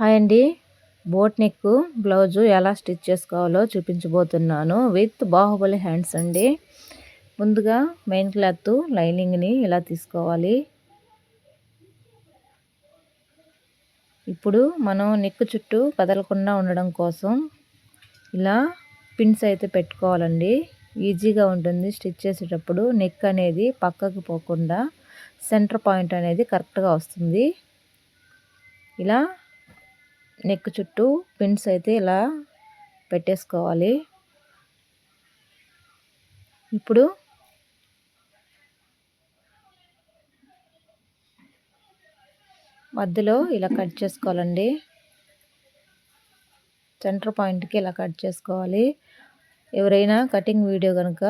Hi అండి. Boat neck blouse ఎలా stitch చేసుకోవాలో చూపించబోతున్నాను. విత్ బాహుబలి హ్యాండ్స్ అండి. ముందుగా మెయిన్ క్లాత్ లైనింగ్ని ఇలా తీసుకోవాలి. ఇప్పుడు మనం నెక్ చుట్టూ కదలకుండా ఉండడం కోసం ఇలా పిన్స్ అయితే పెట్టుకోవాలండి. ఈజీగా ఉంటుంది స్టిచ్ చేసేటప్పుడు నెక్ అనేది పక్కకు పోకుండా సెంటర్ పాయింట్ అనేది కరెక్ట్గా వస్తుంది. ఇలా నెక్ చుట్టూ పిన్స్ అయితే ఇలా పెట్టేసుకోవాలి. ఇప్పుడు మధ్యలో ఇలా కట్ చేసుకోవాలండి. సెంటర్ పాయింట్కి ఇలా కట్ చేసుకోవాలి. ఎవరైనా కటింగ్ వీడియో కనుక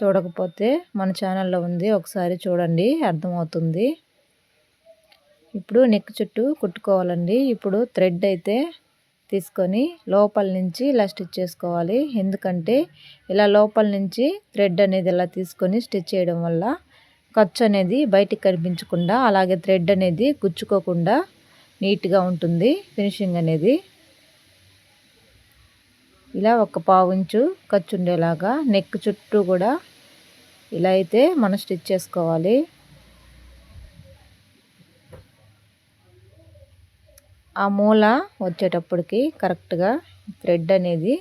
చూడకపోతే మన ఛానల్లో ఉంది ఒకసారి చూడండి అర్థమవుతుంది. ఇప్పుడు నెక్ చుట్టూ కుట్టుకోవాలండి. ఇప్పుడు థ్రెడ్ అయితే తీసుకొని లోపల నుంచి ఇలా స్టిచ్ చేసుకోవాలి. ఎందుకంటే ఇలా లోపల నుంచి థ్రెడ్ అనేది ఇలా తీసుకొని స్టిచ్ చేయడం వల్ల ఖర్చు అనేది బయటికి కనిపించకుండా అలాగే థ్రెడ్ అనేది గుచ్చుకోకుండా నీట్గా ఉంటుంది ఫినిషింగ్ అనేది. ఇలా ఒక పావుంచు ఖర్చు ఉండేలాగా నెక్ చుట్టూ కూడా ఇలా అయితే మనం స్టిచ్ చేసుకోవాలి. ఆ మూల వచ్చేటప్పటికి కరెక్ట్గా థ్రెడ్ అనేది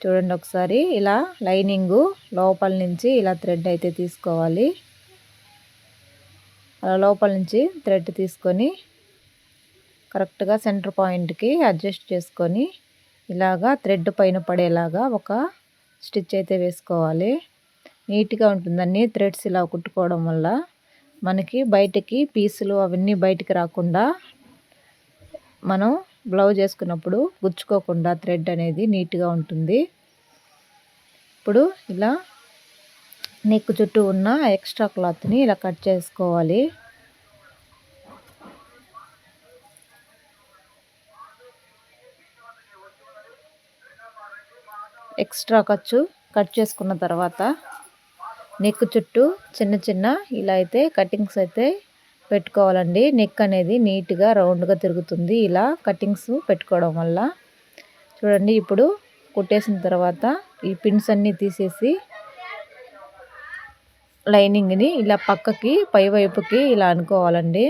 చూడండి ఒకసారి ఇలా లైనింగు లోపల నుంచి ఇలా థ్రెడ్ అయితే తీసుకోవాలి. అలా లోపల నుంచి థ్రెడ్ తీసుకొని కరెక్ట్గా సెంటర్ పాయింట్కి అడ్జస్ట్ చేసుకొని ఇలాగా థ్రెడ్ పైన పడేలాగా ఒక స్టిచ్ అయితే వేసుకోవాలి. నీట్గా ఉంటుందండి థ్రెడ్స్ ఇలా కుట్టుకోవడం వల్ల మనకి బయటకి పీసులు అవన్నీ బయటికి రాకుండా మనం బ్లౌజ్ వేసుకున్నప్పుడు గుచ్చుకోకుండా థ్రెడ్ అనేది నీట్గా ఉంటుంది. ఇప్పుడు ఇలా నెక్ చుట్టూ ఉన్న ఎక్స్ట్రా క్లాత్ని ఇలా కట్ చేసుకోవాలి. ఎక్స్ట్రా ఖర్చు కట్ చేసుకున్న తర్వాత నెక్ చుట్టూ చిన్న చిన్న ఇలా అయితే కటింగ్స్ అయితే పెట్టుకోవాలండి. నెక్ అనేది నీట్గా రౌండ్గా తిరుగుతుంది. ఇలా కటింగ్స్ పెట్టుకోవడం వల్ల. చూడండి ఇప్పుడు కుట్టేసిన తర్వాత ఈ పిన్స్ అన్నీ తీసేసి లైనింగ్ని ఇలా పక్కకి పై వైపుకి ఇలా అనుకోవాలండి.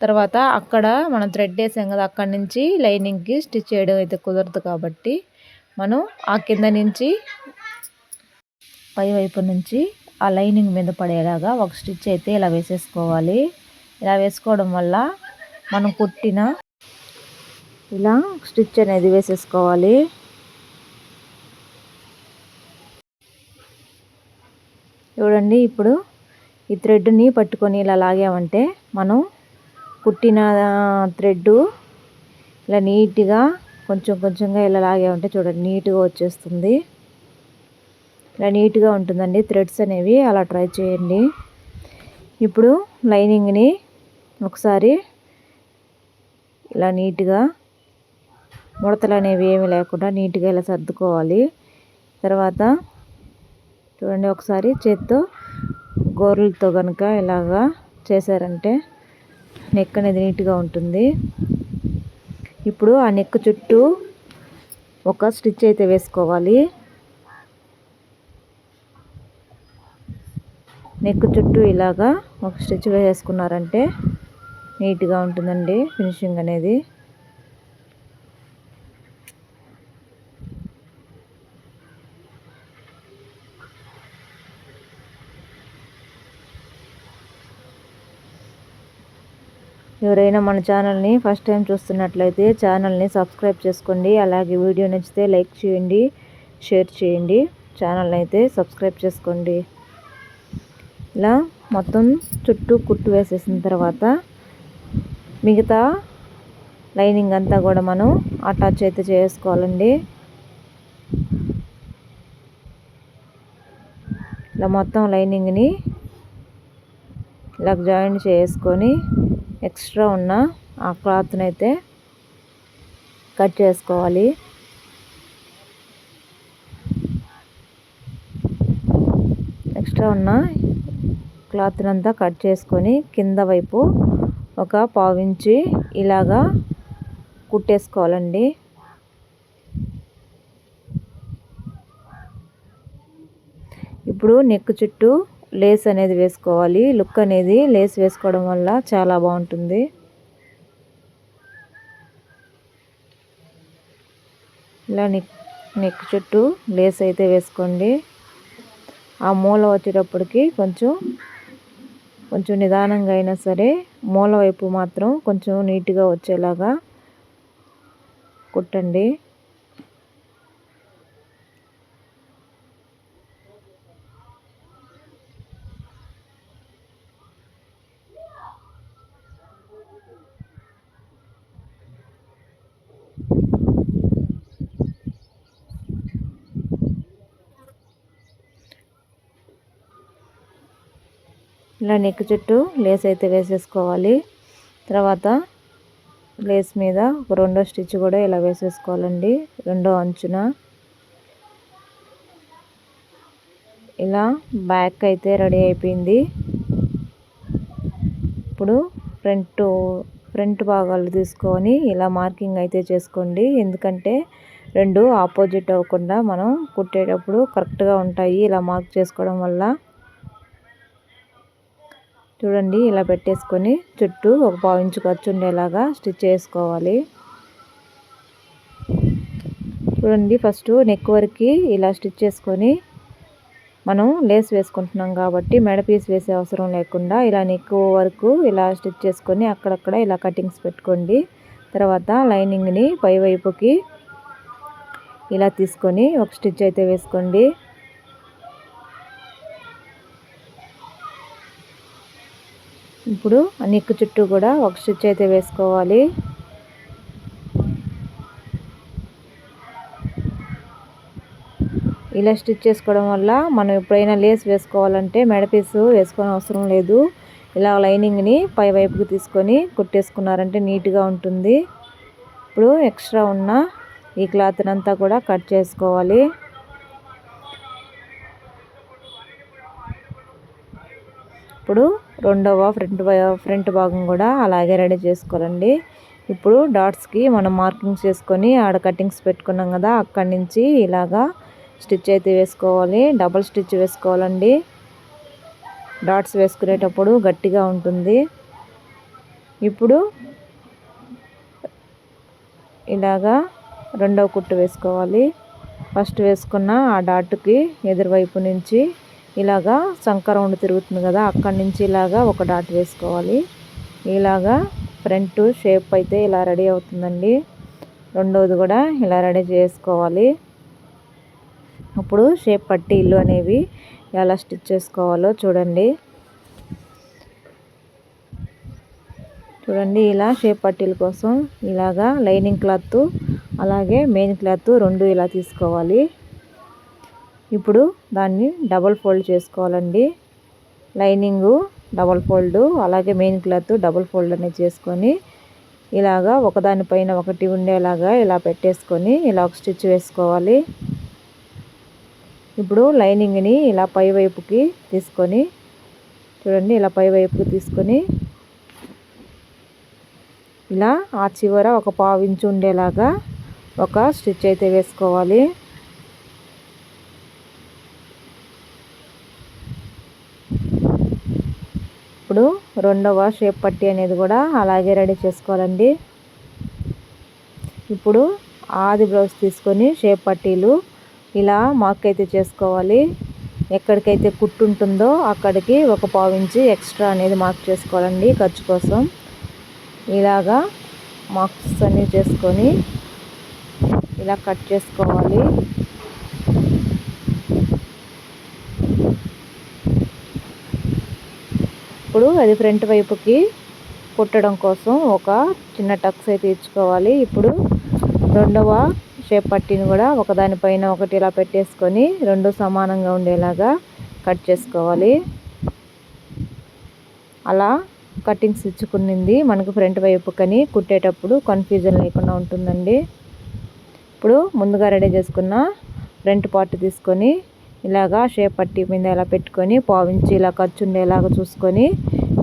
తర్వాత అక్కడ మనం థ్రెడ్ వేసాం కదా అక్కడి నుంచి లైనింగ్కి స్టిచ్ చేయడం అయితే కుదరదు కాబట్టి మనం ఆ కింద నుంచి పై వైపు నుంచి ఆ లైనింగ్ మీద పడేలాగా ఒక స్టిచ్ అయితే ఇలా వేసేసుకోవాలి. ఇలా వేసుకోవడం వల్ల మనం కుట్టిన ఇలా స్టిచ్ అనేది వేసేసుకోవాలి. చూడండి ఇప్పుడు ఈ థ్రెడ్ని పట్టుకొని ఇలా లాగామంటే మనం కుట్టిన థ్రెడ్ ఇలా నీట్గా కొంచెం కొంచెంగా ఇలా లాగామంటే చూడండి నీట్గా వచ్చేస్తుంది. ఇలా నీట్గా ఉంటుందండి. థ్రెడ్స్ అనేవి అలా ట్రై చేయండి. ఇప్పుడు లైనింగ్ని ఒకసారి ఇలా నీట్గా ముడతలు అనేవి ఏమి లేకుండా నీట్గా ఇలా సర్దుకోవాలి. తర్వాత చూడండి ఒకసారి చేత్తో గోర్లతో కనుక ఇలాగా చేశారంటే నెక్ అనేది నీట్గా ఉంటుంది. ఇప్పుడు ఆ నెక్ చుట్టూ ఒక స్టిచ్ అయితే వేసుకోవాలి. నెక్ చుట్టూ ఇలాగా ఒక స్టిచ్ వేసుకున్నారంటే నీట్గా ఉంటుందండి ఫినిషింగ్ అనేది. ఎవరైనా మన ఛానల్ని ఫస్ట్ టైం చూస్తున్నట్లయితే ఛానల్ని సబ్స్క్రైబ్ చేసుకోండి. అలాగే వీడియో నచ్చితే లైక్ చేయండి షేర్ చేయండి. ఛానల్ని అయితే సబ్స్క్రైబ్ చేసుకోండి. ఇలా మొత్తం చుట్టూ కుట్టు వేసేసిన తర్వాత మిగతా లైనింగ్ అంతా కూడా మనం అటాచ్ అయితే చేసుకోవాలండి. ఇలా మొత్తం లైనింగ్ని ఇలా జాయింట్ చేసుకొని ఎక్స్ట్రా ఉన్న ఆ క్లాత్ని అయితే కట్ చేసుకోవాలి. ఎక్స్ట్రా ఉన్న క్లాత్నంతా కట్ చేసుకొని కింద వైపు ఒక పావించి ఇలాగా కుట్టేసుకోవాలండి. ఇప్పుడు నెక్ చుట్టూ లేస్ అనేది వేసుకోవాలి. లుక్ అనేది లేస్ వేసుకోవడం వల్ల చాలా బాగుంటుంది. ఇలా నెక్ నెక్ చుట్టూ లేస్ అయితే వేసుకోండి. ఆ మూల వచ్చేటప్పటికి కొంచెం కొంచెం నిదానంగా అయినా సరే మూల వైపు మాత్రం కొంచెం నీట్గా వచ్చేలాగా కుట్టండి. ఇలా నెక్ చుట్టూ లేస్ అయితే వేసేసుకోవాలి. తర్వాత లేస్ మీద ఒక రెండో స్టిచ్ కూడా ఇలా వేసేసుకోవాలండి. రెండో అంచున. ఇలా బ్యాక్ అయితే రెడీ అయిపోయింది. ఇప్పుడు ఫ్రంట్ ఫ్రంట్ భాగాలు తీసుకొని ఇలా మార్కింగ్ అయితే చేసుకోండి. ఎందుకంటే రెండు ఆపోజిట్ అవ్వకుండా మనం కుట్టేటప్పుడు కరెక్ట్గా ఉంటాయి. ఇలా మార్క్ చేసుకోవడం వల్ల చూడండి ఇలా పెట్టేసుకొని చుట్టూ ఒక పావు ఇంచు ఖర్చు ఉండేలాగా స్టిచ్ చేసుకోవాలి. చూడండి ఫస్ట్ నెక్ వరకు ఇలా స్టిచ్ చేసుకొని మనం లేస్ వేసుకుంటున్నాం కాబట్టి మెడ పీస్ వేసే అవసరం లేకుండా ఇలా నెక్ వరకు ఇలా స్టిచ్ చేసుకొని అక్కడక్కడ ఇలా కటింగ్స్ పెట్టుకోండి. తర్వాత లైనింగ్ని పై వైపుకి ఇలా తీసుకొని ఒక స్టిచ్ అయితే వేసుకోండి. ఇప్పుడు నిక్కు చుట్టూ కూడా ఒక స్టిచ్ అయితే వేసుకోవాలి. ఇలా స్టిచ్ చేసుకోవడం వల్ల మనం ఎప్పుడైనా లేస్ వేసుకోవాలంటే మెడపీసు వేసుకోని అవసరం లేదు. ఇలా లైనింగ్ని పై వైపుకి తీసుకొని కుట్టేసుకున్నారంటే నీట్గా ఉంటుంది. ఇప్పుడు ఎక్స్ట్రా ఉన్న ఈ క్లాత్నంతా కూడా కట్ చేసుకోవాలి. ఇప్పుడు రెండవ ఫ్రంట్ ఫ్రంట్ భాగం కూడా అలాగే రెడీ చేసుకోవాలండి. ఇప్పుడు డాట్స్కి మనం మార్కింగ్స్ చేసుకొని ఆడ కటింగ్స్ పెట్టుకున్నాం కదా అక్కడి నుంచి ఇలాగా స్టిచ్ అయితే వేసుకోవాలి. డబల్ స్టిచ్ వేసుకోవాలండి. డాట్స్ వేసుకునేటప్పుడు గట్టిగా ఉంటుంది. ఇప్పుడు ఇలాగా రెండవ కుట్టు వేసుకోవాలి. ఫస్ట్ వేసుకున్న ఆ డాట్కి ఎదురువైపు నుంచి ఇలాగా సంకరౌండ్ తిరుగుతుంది కదా అక్కడి నుంచి ఇలాగా ఒక డాట్ వేసుకోవాలి. ఇలాగా ఫ్రంట్ షేప్ అయితే ఇలా రెడీ అవుతుందండి. రెండవది కూడా ఇలా రెడీ చేసుకోవాలి. అప్పుడు షేప్ పట్టీలు అనేవి ఎలా స్టిచ్ చేసుకోవాలో చూడండి. చూడండి ఇలా షేప్ పట్టీల కోసం ఇలాగా లైనింగ్ క్లాత్ అలాగే మెయిన్ క్లాత్ రెండు ఇలా తీసుకోవాలి. ఇప్పుడు దాన్ని డబల్ ఫోల్డ్ చేసుకోవాలండి. లైనింగు డబల్ ఫోల్డ్ అలాగే మెయిన్ క్లాత్ డబల్ ఫోల్డ్ అనేది చేసుకొని ఇలాగా ఒకదానిపైన ఒకటి ఉండేలాగా ఇలా పెట్టేసుకొని ఇలా ఒక స్టిచ్ వేసుకోవాలి. ఇప్పుడు లైనింగ్ని ఇలా పై వైపుకి తీసుకొని చూడండి ఇలా పై వైపుకి తీసుకొని ఇలా ఆ చివర ఒక పావు ఇంచు ఉండేలాగా ఒక స్టిచ్ అయితే వేసుకోవాలి. ఇప్పుడు రెండవ షేప్ పట్టి అనేది కూడా అలాగే రెడీ చేసుకోవాలండి. ఇప్పుడు ఆది బ్లౌజ్ తీసుకొని షేప్ పట్టీలు ఇలా మార్క్ అయితే చేసుకోవాలి. ఎక్కడికైతే కుట్టు ఉంటుందో అక్కడికి ఒక పావించి ఎక్స్ట్రా అనేది మార్క్ చేసుకోవాలండి ఖర్చు కోసం. ఇలాగా మార్క్స్ అన్నీ చేసుకొని ఇలా కట్ చేసుకోవాలి. ఇప్పుడు అది ఫ్రంట్ వైపుకి కుట్టడం కోసం ఒక చిన్న టక్స్ అయితే ఇచ్చుకోవాలి. ఇప్పుడు రెండవ షేప్ పట్టిని కూడా ఒకదానిపైన ఒకటి ఇలా పెట్టేసుకొని రెండు సమానంగా ఉండేలాగా కట్ చేసుకోవాలి. అలా కటింగ్స్ ఇచ్చుకునింది మనకు ఫ్రంట్ వైపుకని కుట్టేటప్పుడు కన్ఫ్యూజన్ లేకుండా ఉంటుందండి. ఇప్పుడు ముందుగా రెడీ చేసుకున్న ఫ్రంట్ పార్ట్ తీసుకొని ఇలాగా షేప్ పట్టి మీద ఇలా పెట్టుకొని పావించి ఇలా ఖర్చు ఉండేలాగా చూసుకొని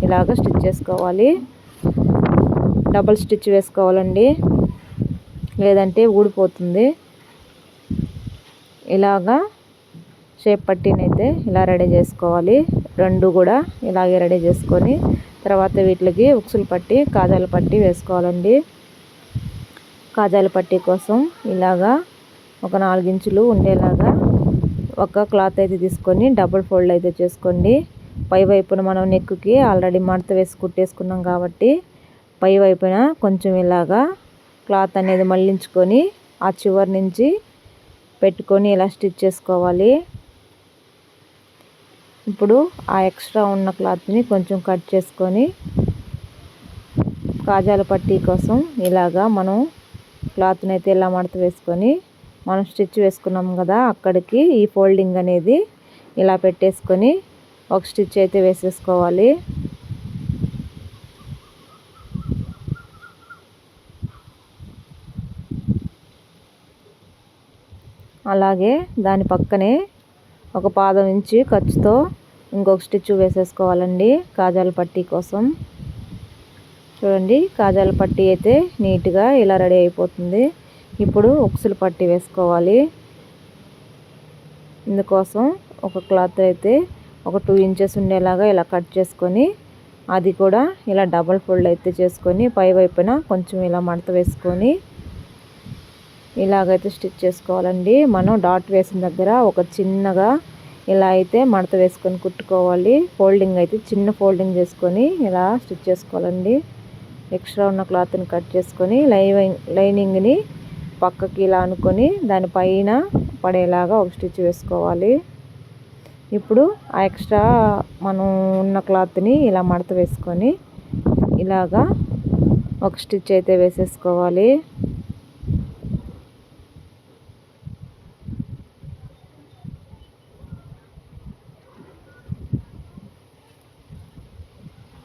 ఇలాగ స్టిచ్ చేసుకోవాలి. డబల్ స్టిచ్ వేసుకోవాలండి. లేదంటే ఊడిపోతుంది. ఇలాగా షేప్ పట్టినైతే ఇలా రెడీ చేసుకోవాలి. రెండు కూడా ఇలాగే రెడీ చేసుకొని తర్వాత వీటికి ఉక్సులు పట్టి కాజాల పట్టి వేసుకోవాలండి. కాజాల పట్టి కోసం ఇలాగా ఒక నాలుగించులు ఉండేలాగా ఒక క్లాత్ అయితే తీసుకొని డబుల్ ఫోల్డ్ అయితే చేసుకోండి. పై వైపున మనం నెక్కి ఆల్రెడీ మడత వేసి కుట్టేసుకున్నాం కాబట్టి పై వైపున కొంచెం ఇలాగా క్లాత్ అనేది మళ్ళించుకొని ఆ చివరి నుంచి పెట్టుకొని ఇలా స్టిచ్ చేసుకోవాలి. ఇప్పుడు ఆ ఎక్స్ట్రా ఉన్న క్లాత్ని కొంచెం కట్ చేసుకొని కాజాల పట్టీ కోసం ఇలాగా మనం క్లాత్ని అయితే ఇలా మడత వేసుకొని మనం స్టిచ్ వేసుకున్నాం కదా అక్కడికి ఈ ఫోల్డింగ్ అనేది ఇలా పెట్టేసుకొని ఒక స్టిచ్ అయితే వేసేసుకోవాలి. అలాగే దాని పక్కనే ఒక పాదం ఇంచి ఖర్చుతో ఇంకొక స్టిచ్ వేసేసుకోవాలండి కాజాల పట్టీ కోసం. చూడండి కాజాల పట్టీ అయితే నీట్గా ఇలా రెడీ అయిపోతుంది. ఇప్పుడు ఉక్సులు పట్టి వేసుకోవాలి. ఇందుకోసం ఒక క్లాత్ అయితే ఒక టూ ఇంచెస్ ఉండేలాగా ఇలా కట్ చేసుకొని అది కూడా ఇలా డబల్ ఫోల్డ్ అయితే చేసుకొని పై వైపున కొంచెం ఇలా మడత వేసుకొని ఇలాగైతే స్టిచ్ చేసుకోవాలండి. మనం డాట్ వేసిన దగ్గర ఒక చిన్నగా ఇలా అయితే మడత వేసుకొని కుట్టుకోవాలి. ఫోల్డింగ్ అయితే చిన్న ఫోల్డింగ్ చేసుకొని ఇలా స్టిచ్ చేసుకోవాలండి. ఎక్స్ట్రా ఉన్న క్లాత్ని కట్ చేసుకొని లైనింగ్ లైనింగ్ని పక్కకి ఇలా అనుకొని దానిపైన పడేలాగా ఒక స్టిచ్ వేసుకోవాలి. ఇప్పుడు ఆ ఎక్స్ట్రా మనం ఉన్న క్లాత్ని ఇలా మడత వేసుకొని ఇలాగా ఒక స్టిచ్ అయితే వేసేసుకోవాలి.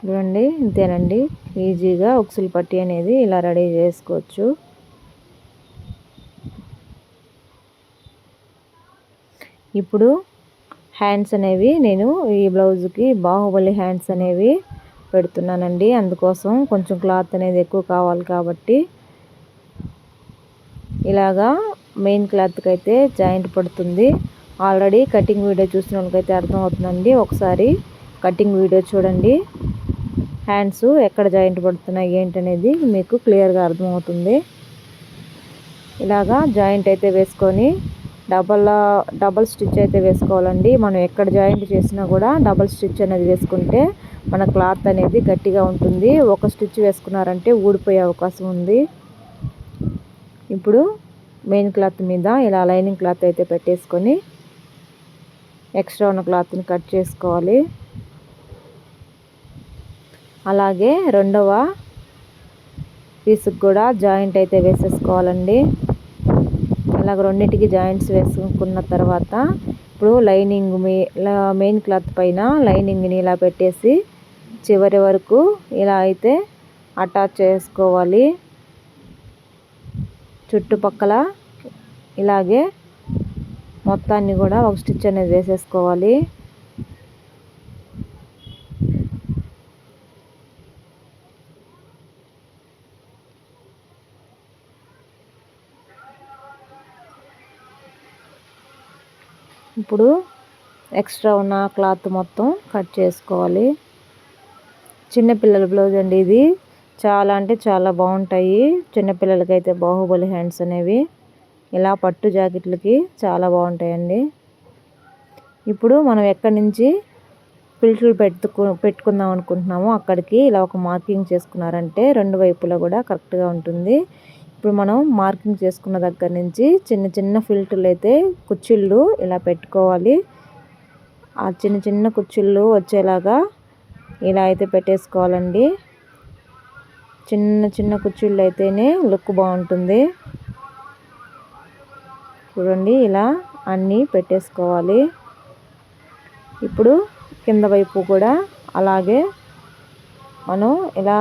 చూడండి ఇంతేనండి. ఈజీగా ఉక్సులు పట్టి అనేది ఇలా రెడీ చేసుకోవచ్చు. ఇప్పుడు హ్యాండ్స్ అనేవి నేను ఈ బ్లౌజ్కి బాహుబలి హ్యాండ్స్ అనేవి పెడుతున్నానండి. అందుకోసం కొంచెం క్లాత్ అనేది ఎక్కువ కావాలి కాబట్టి ఇలాగా మెయిన్ క్లాత్కి అయితే జాయింట్ పడుతుంది. ఆల్రెడీ కటింగ్ వీడియో చూసిన వాళ్ళకైతే అర్థమవుతుందండి. ఒకసారి కటింగ్ వీడియో చూడండి. హ్యాండ్స్ ఎక్కడ జాయింట్ పడుతున్నాయి ఏంటనేది మీకు క్లియర్గా అర్థమవుతుంది. ఇలాగా జాయింట్ అయితే వేసుకొని డబల్ డబల్ స్టిచ్ అయితే వేసుకోవాలండి. మనం ఎక్కడ జాయింట్ చేసినా కూడా డబల్ స్టిచ్ అనేది వేసుకుంటే మన క్లాత్ అనేది గట్టిగా ఉంటుంది. ఒక స్టిచ్ వేసుకున్నారంటే ఊడిపోయే అవకాశం ఉంది. ఇప్పుడు మెయిన్ క్లాత్ మీద ఇలా లైనింగ్ క్లాత్ అయితే పెట్టేసుకొని ఎక్స్ట్రా ఉన్న క్లాత్ని కట్ చేసుకోవాలి. అలాగే రెండవ పీసుకు కూడా జాయింట్ అయితే వేసేసుకోవాలండి. అలాగ రెండింటికి జాయింట్స్ వేసుకున్న తర్వాత ఇప్పుడు లైనింగ్ మెయిన్ క్లాత్ పైన లైనింగ్ని ఇలా పెట్టేసి చివరి వరకు ఇలా అయితే అటాచ్ చేసుకోవాలి. చుట్టుపక్కల ఇలాగే మొత్తాన్ని కూడా ఒక స్టిచ్ అనేది వేసేసుకోవాలి. ఇప్పుడు ఎక్స్ట్రా ఉన్న క్లాత్ మొత్తం కట్ చేసుకోవాలి. చిన్నపిల్లల బ్లౌజ్ అండి ఇది. చాలా అంటే చాలా బాగుంటాయి. చిన్నపిల్లలకైతే బాహుబలి హ్యాండ్స్ అనేవి. ఇలా పట్టు జాకెట్లకి చాలా బాగుంటాయండి. ఇప్పుడు మనం ఎక్కడి నుంచి ఫిల్టర్ పెట్టుకు పెట్టుకుందాం అనుకుంటున్నామో అక్కడికి ఇలా ఒక మార్కింగ్ చేసుకున్నారంటే రెండు వైపులా కూడా కరెక్ట్గా ఉంటుంది. ఇప్పుడు మనం మార్కింగ్ చేసుకున్న దగ్గర నుంచి చిన్న చిన్న ఫిల్టర్లు అయితే కుచ్చిళ్ళు ఇలా పెట్టుకోవాలి. ఆ చిన్న చిన్న కుచ్చిళ్ళు వచ్చేలాగా ఇలా అయితే పెట్టేసుకోవాలండి. చిన్న చిన్న కుచ్చిళ్ళు అయితేనే లుక్ బాగుంటుంది. చూడండి ఇలా అన్నీ పెట్టేసుకోవాలి. ఇప్పుడు కింద వైపు కూడా అలాగే మనం ఇలా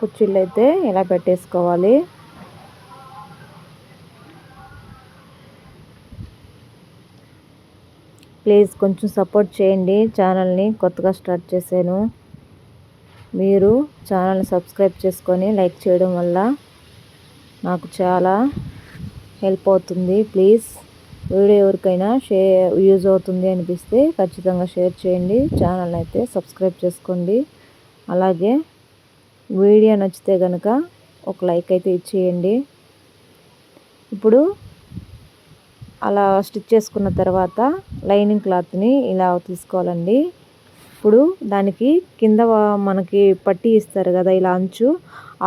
కుర్చీలు అయితే ఇలా పెట్టేసుకోవాలి. ప్లీజ్ కొంచెం సపోర్ట్ చేయండి. ఛానల్ని కొత్తగా స్టార్ట్ చేశాను. మీరు ఛానల్ని సబ్స్క్రైబ్ చేసుకొని లైక్ చేయడం వల్ల నాకు చాలా హెల్ప్ అవుతుంది. ప్లీజ్ వీడియో ఎవరికైనా షేర్ యూజ్ అవుతుంది అనిపిస్తే ఖచ్చితంగా షేర్ చేయండి. ఛానల్ అయితే సబ్స్క్రైబ్ చేసుకోండి. అలాగే వీడియో నచ్చితే కనుక ఒక లైక్ అయితే ఇచ్చేయండి. ఇప్పుడు అలా స్టిచ్ చేసుకున్న తర్వాత లైనింగ్ క్లాత్ని ఇలా తీసుకోవాలండి. ఇప్పుడు దానికి కింద మనకి పట్టి ఇస్తారు కదా ఇలా అంచు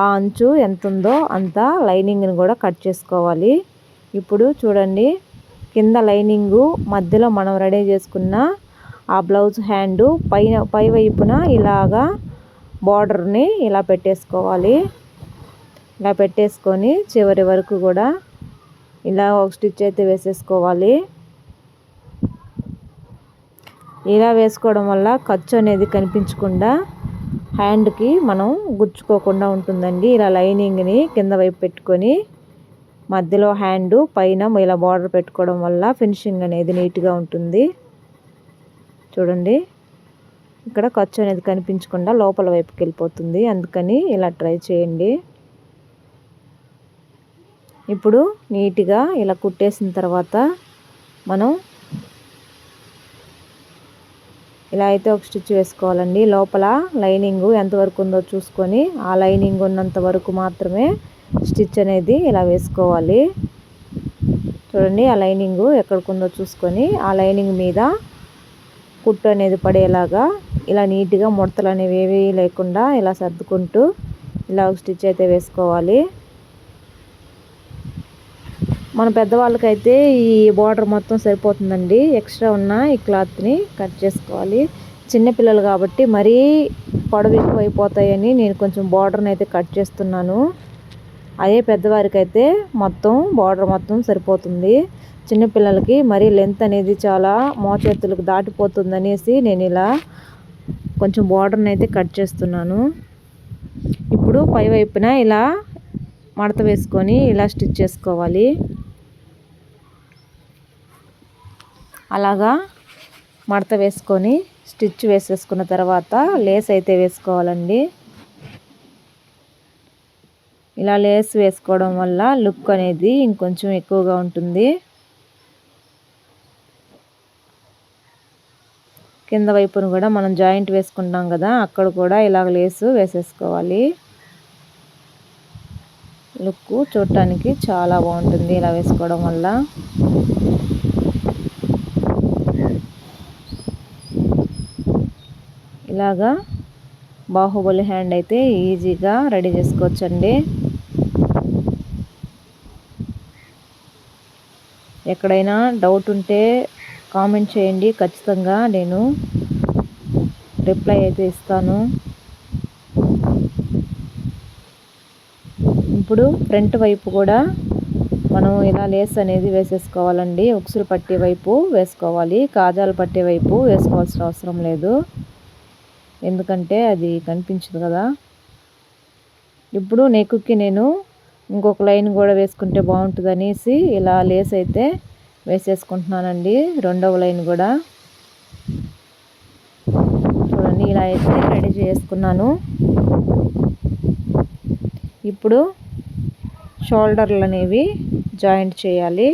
ఆ అంచు ఎంత ఉందో అంత లైనింగ్ని కూడా కట్ చేసుకోవాలి. ఇప్పుడు చూడండి కింద లైనింగు మధ్యలో మనం రెడీ చేసుకున్న ఆ బ్లౌజ్ హ్యాండు పైన పై వైపున ఇలాగా బార్డర్ని ఇలా పెట్టేసుకోవాలి. ఇలా పెట్టేసుకొని చివరి వరకు కూడా ఇలా ఒక స్టిచ్ అయితే వేసేసుకోవాలి. ఇలా వేసుకోవడం వల్ల ఖర్చు అనేది కనిపించకుండా హ్యాండ్కి మనం గుచ్చుకోకుండా ఉంటుందండి. ఇలా లైనింగ్ని కింద వైపు పెట్టుకొని మధ్యలో హ్యాండ్ పైన ఇలా బార్డర్ పెట్టుకోవడం వల్ల ఫినిషింగ్ అనేది నీట్గా ఉంటుంది. చూడండి. ఇక్కడ ఖర్చు అనేది కనిపించకుండా లోపల వైపుకి వెళ్ళిపోతుంది అందుకని ఇలా ట్రై చేయండి. ఇప్పుడు నీట్గా ఇలా కుట్టేసిన తర్వాత మనం ఇలా అయితే ఒక స్టిచ్ వేసుకోవాలండి. లోపల లైనింగ్ ఎంతవరకు ఉందో చూసుకొని ఆ లైనింగ్ ఉన్నంత వరకు మాత్రమే స్టిచ్ అనేది ఇలా వేసుకోవాలి. చూడండి ఆ లైనింగ్ ఎక్కడికి ఉందో చూసుకొని ఆ లైనింగ్ మీద కుట్టు అనేది పడేలాగా ఇలా నీట్గా ముడతలు అనేవి ఏవి లేకుండా ఇలా సర్దుకుంటూ ఇలా ఒక స్టిచ్ అయితే వేసుకోవాలి. మన పెద్దవాళ్ళకైతే ఈ బార్డర్ మొత్తం సరిపోతుందండి. ఎక్స్ట్రా ఉన్న ఈ క్లాత్ని కట్ చేసుకోవాలి. చిన్నపిల్లలు కాబట్టి మరీ పొడవు ఎక్కువ అయిపోతాయని నేను కొంచెం బార్డర్ని అయితే కట్ చేస్తున్నాను. అదే పెద్దవారికి అయితే మొత్తం బార్డర్ మొత్తం సరిపోతుంది. చిన్నపిల్లలకి మరీ లెంత్ అనేది చాలా మోచేతులకు దాటిపోతుంది అనేసి నేను ఇలా కొంచెం బార్డర్ని అయితే కట్ చేస్తున్నాను. ఇప్పుడు పై వైపున ఇలా మడత వేసుకొని ఇలా స్టిచ్ చేసుకోవాలి. అలాగా మడత వేసుకొని స్టిచ్ వేసేసుకున్న తర్వాత లేస్ అయితే వేసుకోవాలండి. ఇలా లేస్ వేసుకోవడం వల్ల లుక్ అనేది ఇంకొంచెం ఎక్కువగా ఉంటుంది. కింద వైపును కూడా మనం జాయింట్ వేసుకుంటాం కదా అక్కడ కూడా ఇలాగ లేసు వేసేసుకోవాలి. లుక్ చూడటానికి చాలా బాగుంటుంది ఇలా వేసుకోవడం వల్ల. ఇలాగా బాహుబలి హ్యాండ్ అయితే ఈజీగా రెడీ చేసుకోవచ్చండి. ఎక్కడైనా డౌట్ ఉంటే కామెంట్ చేయండి. ఖచ్చితంగా నేను రిప్లై అయితే ఇస్తాను. ఇప్పుడు ఫ్రంట్ వైపు కూడా మనం ఇలా లేస్ అనేది వేసేసుకోవాలండి. ఉక్సులు పట్టే వైపు వేసుకోవాలి. కాజాలు పట్టే వైపు వేసుకోవాల్సిన అవసరం లేదు. ఎందుకంటే అది కనిపించదు కదా. ఇప్పుడు నెక్కుకి నేను ఇంకొక లైన్ కూడా వేసుకుంటే బాగుంటుంది అనేసి ఇలా లేస్ అయితే వేసేసుకుంటున్నానండి. రెండవ లైన్ కూడా. చూడండి ఇలా అయితే రెడీ చేసుకున్నాను. ఇప్పుడు షోల్డర్లు అనేవి జాయింట్ చేయాలి.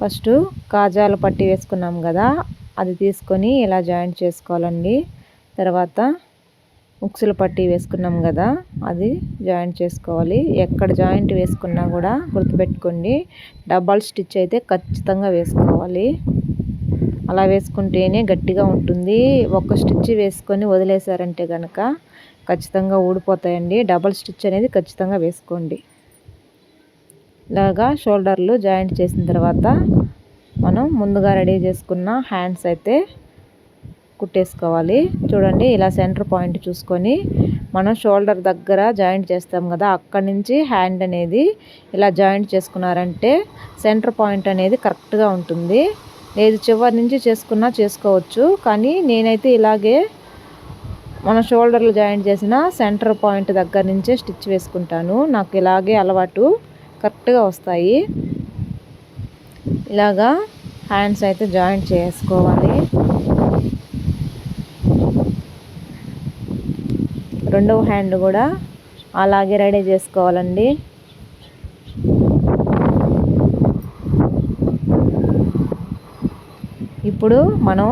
ఫస్ట్ కాజాలు పట్టి వేసుకున్నాం కదా అది తీసుకొని ఇలా జాయింట్ చేసుకోవాలండి. తర్వాత ఉక్సుల పట్టి వేసుకున్నాం కదా అది జాయింట్ చేసుకోవాలి. ఎక్కడ జాయింట్ వేసుకున్నా కూడా గుర్తుపెట్టుకోండి డబల్ స్టిచ్ అయితే ఖచ్చితంగా వేసుకోవాలి. అలా వేసుకుంటేనే గట్టిగా ఉంటుంది. ఒక స్టిచ్ వేసుకొని వదిలేశారంటే కనుక ఖచ్చితంగా ఊడిపోతాయండి. డబల్ స్టిచ్ అనేది ఖచ్చితంగా వేసుకోండి. ఇలాగా షోల్డర్లు జాయింట్ చేసిన తర్వాత మనం ముందుగా రెడీ చేసుకున్న హ్యాండ్స్ అయితే కుట్టేసుకోవాలి. చూడండి ఇలా సెంటర్ పాయింట్ చూసుకొని మనం షోల్డర్ దగ్గర జాయింట్ చేస్తాం కదా అక్కడి నుంచి హ్యాండ్ అనేది ఇలా జాయింట్ చేసుకున్నారంటే సెంటర్ పాయింట్ అనేది కరెక్ట్గా ఉంటుంది. లేదు చివరి నుంచి చేసుకున్నా చేసుకోవచ్చు. కానీ నేనైతే ఇలాగే మన షోల్డర్లు జాయింట్ చేసిన సెంటర్ పాయింట్ దగ్గర నుంచే స్టిచ్ వేసుకుంటాను. నాకు ఇలాగే అలవాటు కరెక్ట్గా వస్తాయి. ఇలాగా హ్యాండ్స్ అయితే జాయింట్ చేసుకోవాలి. రెండవ హ్యాండ్ కూడా అలాగే రెడీ చేసుకోవాలండి. ఇప్పుడు మనం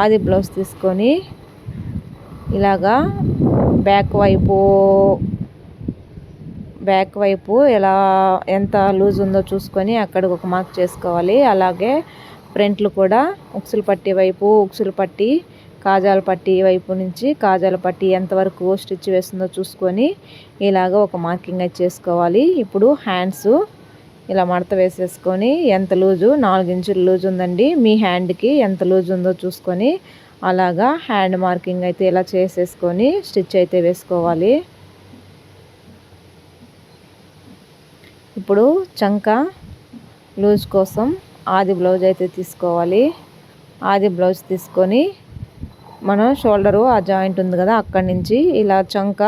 ఆది బ్లౌజ్ తీసుకొని ఇలాగా బ్యాక్ వైపు బ్యాక్ వైపు ఎలా ఎంత లూజ్ ఉందో చూసుకొని అక్కడికి ఒక మార్క్ చేసుకోవాలి. అలాగే ఫ్రంట్లు కూడా ఉక్సులు పట్టి వైపు ఉక్సులు పట్టి కాజాల పట్టి వైపు నుంచి కాజాల పట్టి ఎంతవరకు స్టిచ్ వేస్తుందో చూసుకొని ఇలాగ ఒక మార్కింగ్ అయితే చేసుకోవాలి. ఇప్పుడు హ్యాండ్స్ ఇలా మడత వేసేసుకొని ఎంత లూజు? నాలుగు ఇంచులు లూజ్ ఉందండి. మీ హ్యాండ్కి ఎంత లూజ్ ఉందో చూసుకొని అలాగా హ్యాండ్ మార్కింగ్ అయితే ఇలా చేసేసుకొని స్టిచ్ అయితే వేసుకోవాలి. ఇప్పుడు చంక లూజ్ కోసం ఆది బ్లౌజ్ అయితే తీసుకోవాలి. ఆది బ్లౌజ్ తీసుకొని మనం షోల్డరు ఆ జాయింట్ ఉంది కదా అక్కడి నుంచి ఇలా చంక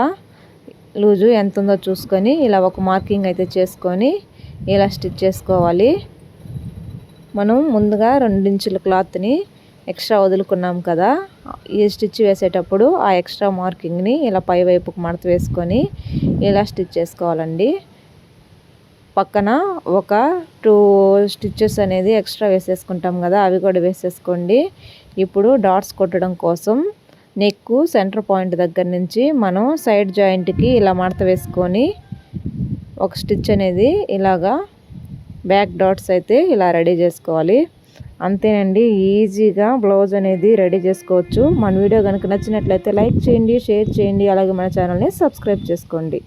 లూజు ఎంత ఉందో చూసుకొని ఇలా ఒక మార్కింగ్ అయితే చేసుకొని ఇలా స్టిచ్ చేసుకోవాలి. మనం ముందుగా రెండించుల క్లాత్ని ఎక్స్ట్రా వదులుకున్నాం కదా ఈ స్టిచ్ వేసేటప్పుడు ఆ ఎక్స్ట్రా మార్కింగ్ని ఇలా పై వైపుకు మడత వేసుకొని ఇలా స్టిచ్ చేసుకోవాలండి. పక్కన ఒక టూ స్టిచ్చెస్ అనేది ఎక్స్ట్రా వేసేసుకుంటాం కదా అవి కూడా వేసేసుకోండి. ఇప్పుడు డాట్స్ కొట్టడం కోసం నెక్ సెంటర్ పాయింట్ దగ్గర నుంచి మనం సైడ్ జాయింట్కి ఇలా మడత వేసుకొని ఒక స్టిచ్ అనేది ఇలాగా బ్యాక్ డాట్స్ అయితే ఇలా రెడీ చేసుకోవాలి. అంతేనండి ఈజీగా బ్లౌజ్ అనేది రెడీ చేసుకోవచ్చు. మన వీడియో కనుక నచ్చినట్లయితే లైక్ చేయండి షేర్ చేయండి అలాగే మన ఛానల్ని సబ్స్క్రైబ్ చేసుకోండి.